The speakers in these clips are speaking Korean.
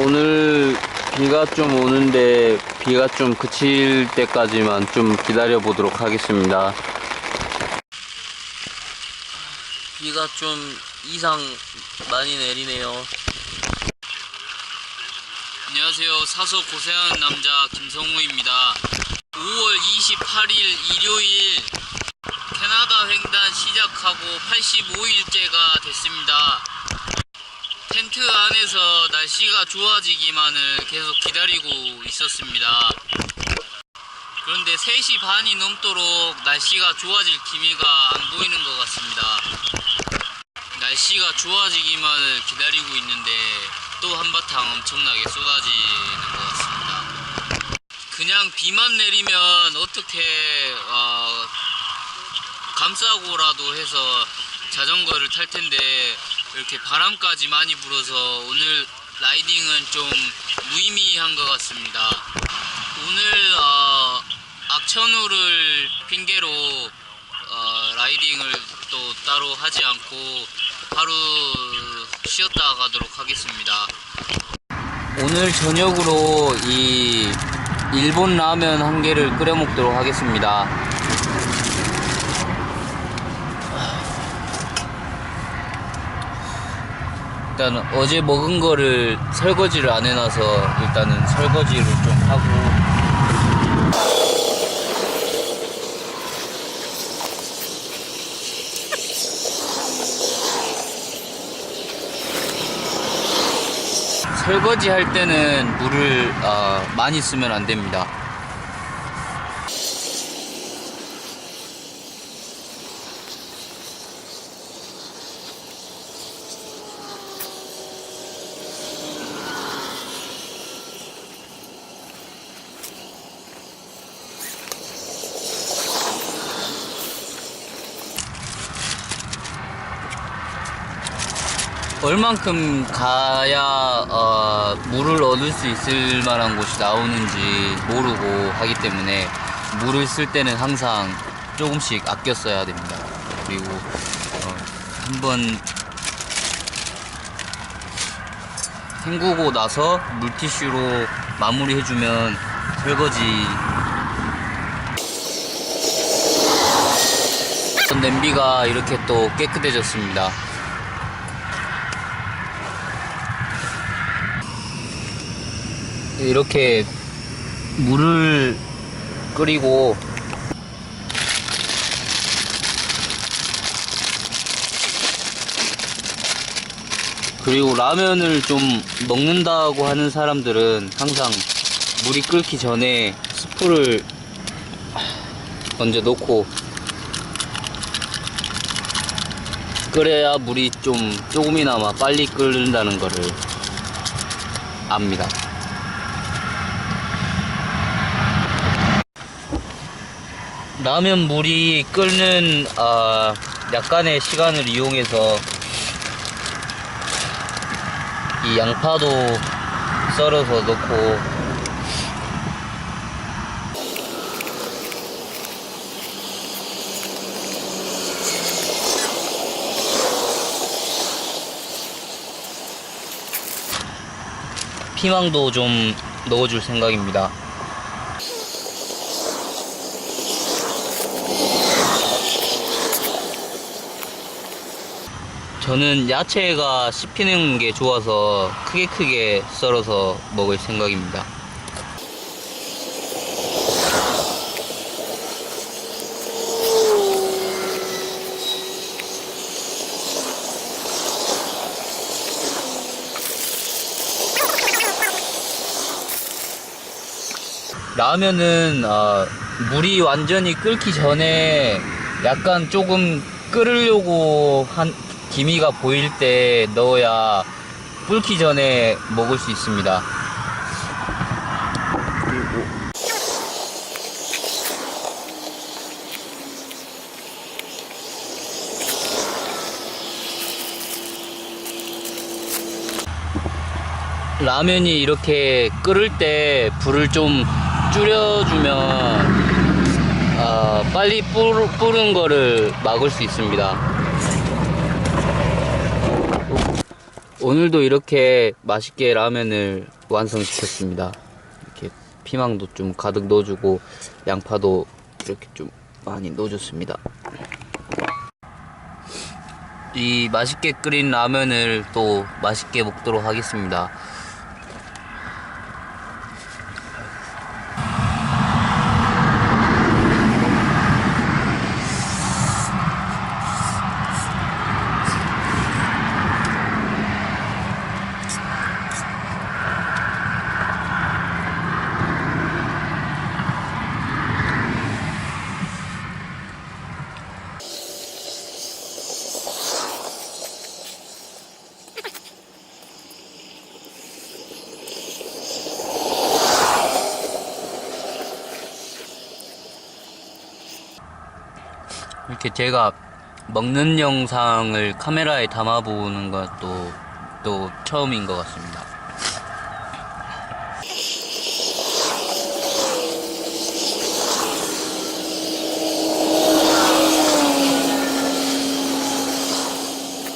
오늘 비가 좀 오는데 비가 좀 그칠 때까지만 좀 기다려 보도록 하겠습니다. 비가 좀 이상 많이 내리네요. 안녕하세요. 사서 고생하는 남자 김성우입니다. 5월 28일 일요일 캐나다 횡단 시작하고 85일째가 됐습니다. 텐트 안에서 날씨가 좋아지기만을 계속 기다리고 있었습니다. 그런데 3시 반이 넘도록 날씨가 좋아질 기미가 안 보이는 것 같습니다. 날씨가 좋아지기만을 기다리고 있는데 또 한바탕 엄청나게 쏟아지는 것 같습니다. 그냥 비만 내리면 어떻게 어, 감싸고라도 해서 자전거를 탈 텐데 이렇게 바람까지 많이 불어서 오늘 라이딩은 좀 무의미한 것 같습니다. 오늘 어, 악천후를 핑계로 어, 라이딩을 또 따로 하지 않고 하루 쉬었다 가도록 하겠습니다. 오늘 저녁으로 이 일본 라면 한 개를 끓여 먹도록 하겠습니다. 일단 어제 먹은 거를 설거지를 안 해놔서 일단은 설거지를 좀 하고 설거지 할 때는 물을 어, 많이 쓰면 안 됩니다. 얼만큼 가야 어, 물을 얻을 수 있을 만한 곳이 나오는지 모르고 하기 때문에 물을 쓸 때는 항상 조금씩 아껴 써야 됩니다. 그리고 어, 한번 헹구고 나서 물티슈로 마무리해주면 설거지 냄비가 이렇게 또 깨끗해졌습니다. 이렇게 물을 끓이고 그리고 라면을 좀 먹는다고 하는 사람들은 항상 물이 끓기 전에 스프를 먼저 넣고 끓여야 물이 좀 조금이나마 빨리 끓는다는 거를 압니다. 라면 물이 끓는 아, 약간의 시간을 이용해서 이 양파도 썰어서 넣고 피망도 좀 넣어줄 생각입니다. 저는 야채가 씹히는 게 좋아서 크게 크게 썰어서 먹을 생각입니다. 라면은 어, 물이 완전히 끓기 전에 약간 조금 끓으려고 한 기미가 보일 때 넣어야 끓기 전에 먹을 수 있습니다. 라면이 이렇게 끓을 때 불을 좀 줄여주면 어, 빨리 뿌, 뿌는 거를 막을 수 있습니다. 오늘도 이렇게 맛있게 라면을 완성시켰습니다. 이렇게 피망도 좀 가득 넣어주고 양파도 이렇게 좀 많이 넣어줬습니다. 이 맛있게 끓인 라면을 또 맛있게 먹도록 하겠습니다. 이렇게 제가 먹는 영상을 카메라에 담아보는 것도 또 처음인 것 같습니다.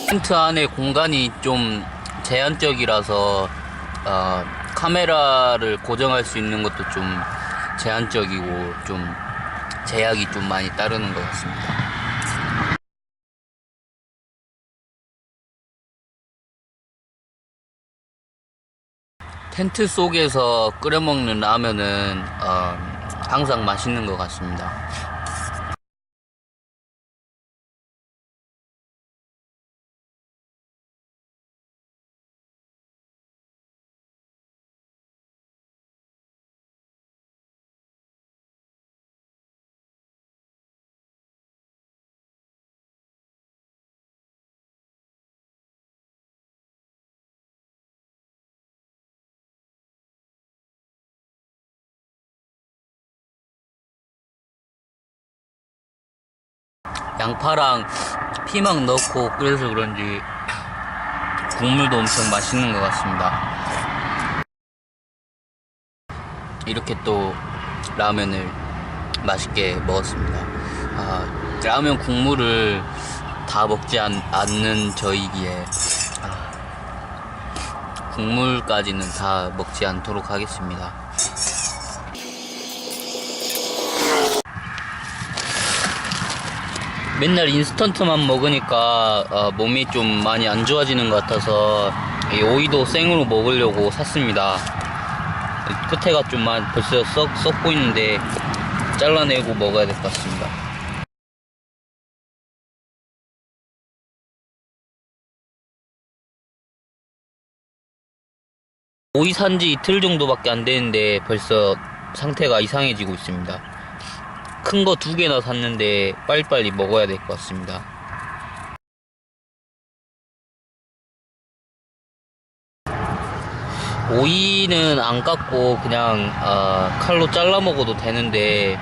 텐트 안에 공간이 좀 제한적이라서 어, 카메라를 고정할 수 있는 것도 좀 제한적이고 좀 제약이 좀 많이 따르는 것 같습니다. 텐트 속에서 끓여 먹는 라면은 어, 항상 맛있는 것 같습니다. 양파랑 피망 넣고 끓여서 그런지 국물도 엄청 맛있는 것 같습니다. 이렇게 또 라면을 맛있게 먹었습니다. 아, 라면 국물을 다 먹지 않, 않는 저이기에 아, 국물까지는 다 먹지 않도록 하겠습니다. 맨날 인스턴트만 먹으니까 어, 몸이 좀 많이 안 좋아지는 것 같아서 이 오이도 생으로 먹으려고 샀습니다. 끝에가 좀 벌써 썩, 썩고 있는데 잘라내고 먹어야 될 것 같습니다. 오이 산지 이틀 정도밖에 안 되는데 벌써 상태가 이상해지고 있습니다. 큰 거 두 개나 샀는데 빨리빨리 먹어야 될 것 같습니다. 오이는 안 깎고 그냥 아, 칼로 잘라 먹어도 되는데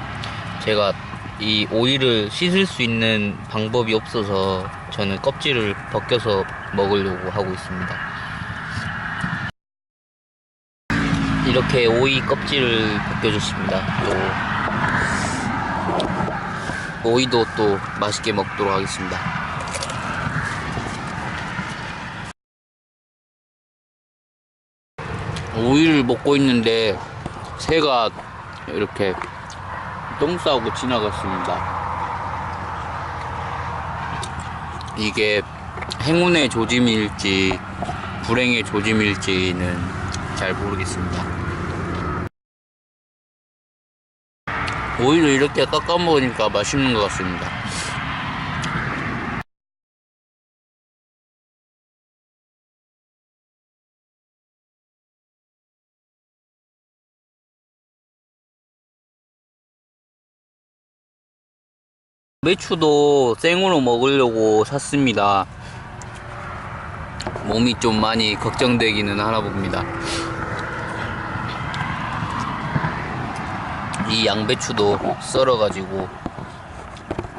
제가 이 오이를 씻을 수 있는 방법이 없어서 저는 껍질을 벗겨서 먹으려고 하고 있습니다. 이렇게 오이 껍질을 벗겨줬습니다. 또 오이도 또 맛있게 먹도록 하겠습니다. 오이를 먹고 있는데 새가 이렇게 똥 싸고 지나갔습니다. 이게 행운의 조짐일지 불행의 조짐일지는 잘 모르겠습니다. 오이를 이렇게 깎아 먹으니까 맛있는 것 같습니다. 매추도 생으로 먹으려고 샀습니다. 몸이 좀 많이 걱정되기는 하나 봅니다. 이 양배추도 썰어가지고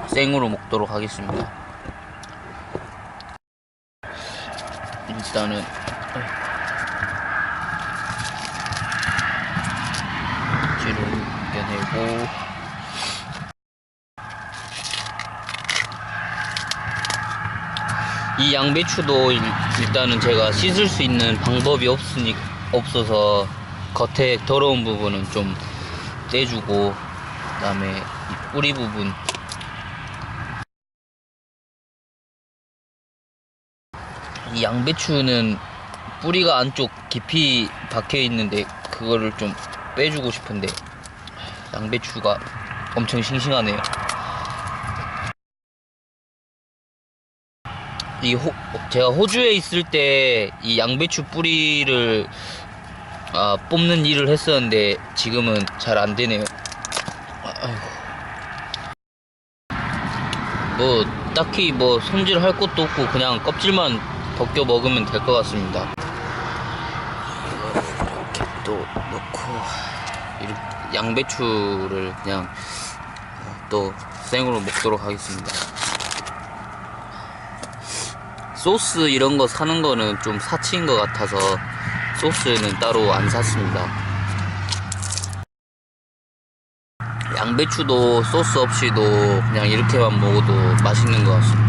생으로 먹도록 하겠습니다. 일단은 뒤로 빼내고 이 양배추도 일- 일단은 제가 씻을 수 있는 방법이 없으니 없어서 겉에 더러운 부분은 좀 떼주고 그 다음에 이 뿌리 부분 이 양배추는 뿌리가 안쪽 깊이 박혀 있는데 그거를 좀 빼주고 싶은데 양배추가 엄청 싱싱하네요. 이 호, 제가 호주에 있을 때 이 양배추 뿌리를 아, 뽑는 일을 했었는데 지금은 잘 안 되네요. 아이고. 뭐 딱히 뭐 손질할 것도 없고 그냥 껍질만 벗겨 먹으면 될 것 같습니다. 이렇게 또 넣고 이렇게 양배추를 그냥 또 생으로 먹도록 하겠습니다. 소스 이런 거 사는 거는 좀 사치인 것 같아서 소스는 따로 안 샀습니다. 양배추도 소스 없이도 그냥 이렇게만 먹어도 맛있는 것 같습니다.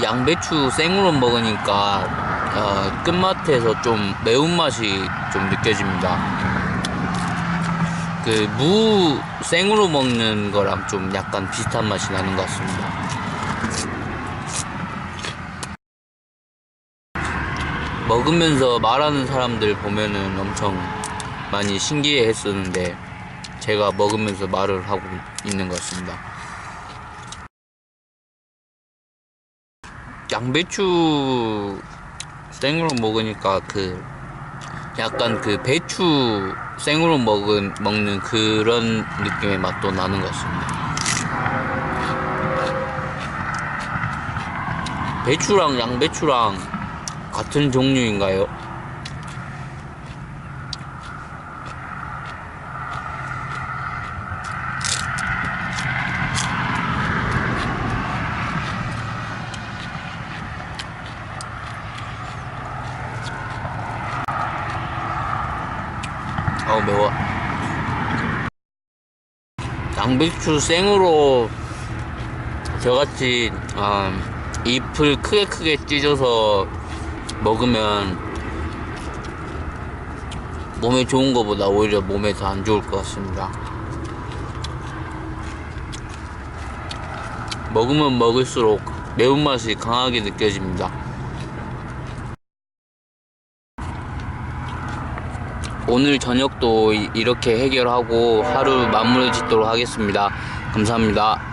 이 양배추 생으로 먹으니까 어, 끝맛에서 좀 매운맛이 좀 느껴집니다. 그 무 생으로 먹는 거랑 좀 약간 비슷한 맛이 나는 것 같습니다. 먹으면서 말하는 사람들 보면은 엄청 많이 신기해 했었는데 제가 먹으면서 말을 하고 있는 것 같습니다. 양배추 생으로 먹으니까 그 약간 그 배추 생으로 먹은 먹는 그런 느낌의 맛도 나는 것 같습니다. 배추랑 양배추랑 같은 종류인가요? 아우 매워. 양배추 생으로 저같이 아, 잎을 크게 크게 찢어서 먹으면 몸에 좋은 것보다 오히려 몸에 더 안 좋을 것 같습니다. 먹으면 먹을수록 매운맛이 강하게 느껴집니다. 오늘 저녁도 이- 이렇게 해결하고 하루 마무리 짓도록 하겠습니다. 감사합니다.